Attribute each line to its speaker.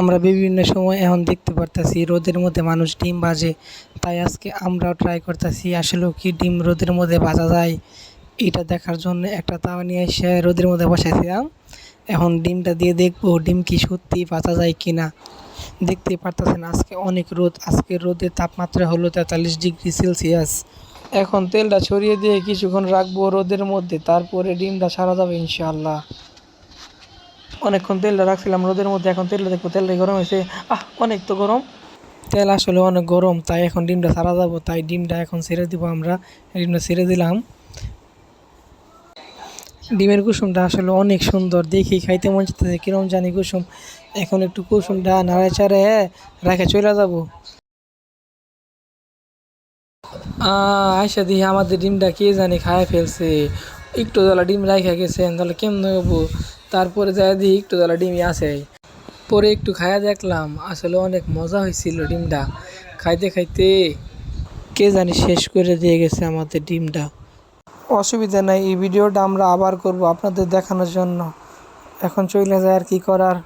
Speaker 1: আমরা বিভিন্ন সময় এখন দেখতে পারতাছি, রোদের মধ্যে মানুষ ডিম বাজে তাই আজকে আমরাও ট্রাই করতেছি, আসলেও কি ডিম রোদের মধ্যে বাজা যায়? এটা দেখার জন্য একটা তাওয়া নিয়ে এসে রোদের মধ্যে বসাইছিলাম। এখন ডিমটা দিয়ে দেখব ডিম কি সত্যি ভাজা যায় কি না দেখতেই পারতেছেন আজকে অনেক রোদ, আজকে রোদের তাপমাত্রা হলো তেতাল্লিশ ডিগ্রি সেলসিয়াস। এখন তেলটা ছড়িয়ে দিয়ে কিছুক্ষণ রাখব রোদের মধ্যে, তারপরে ডিমটা সারা যাবে ইনশাআল্লাহ। অনেকক্ষণ তেলটা রাখছিলাম, রোদের মধ্যে এখন তেলটা দেখব তেলটা গরম হয়েছে। আহ, অনেক তো গরম। তেল আসলে অনেক গরম, তাই এখন ডিমটা সারা যাব, তাই ডিমটা এখন ছেড়ে দিব আমরা। ডিমটা ছেড়ে দিলাম। ডিমের কুসুমটা আসলে অনেক সুন্দর, দেখি খাইতে মন চাইতেছে কিরম জানি কুসুম। এখন একটু কুসুমটা নাড়ায় চাড়ে রাখে চলে যাব। আয়সা দিহি আমাদের ডিমটা কে জানি খায় ফেলছে। একটু জ্বালা ডিম রাখা গেছেন তাহলে কেমন হব? তারপরে যাই দিই একটু জ্বালা ডিমই আছে। পরে একটু খায়া দেখলাম, আসলে অনেক মজা হয়েছিল ডিমটা। খাইতে খাইতে কে জানি শেষ করে দিয়ে গেছে আমাদের ডিমটা। অসুবিধা নাই, এই ভিডিওটা আমরা আবার করব আপনাদের দেখানোর জন্য। এখন চলে যায় আর কি করার।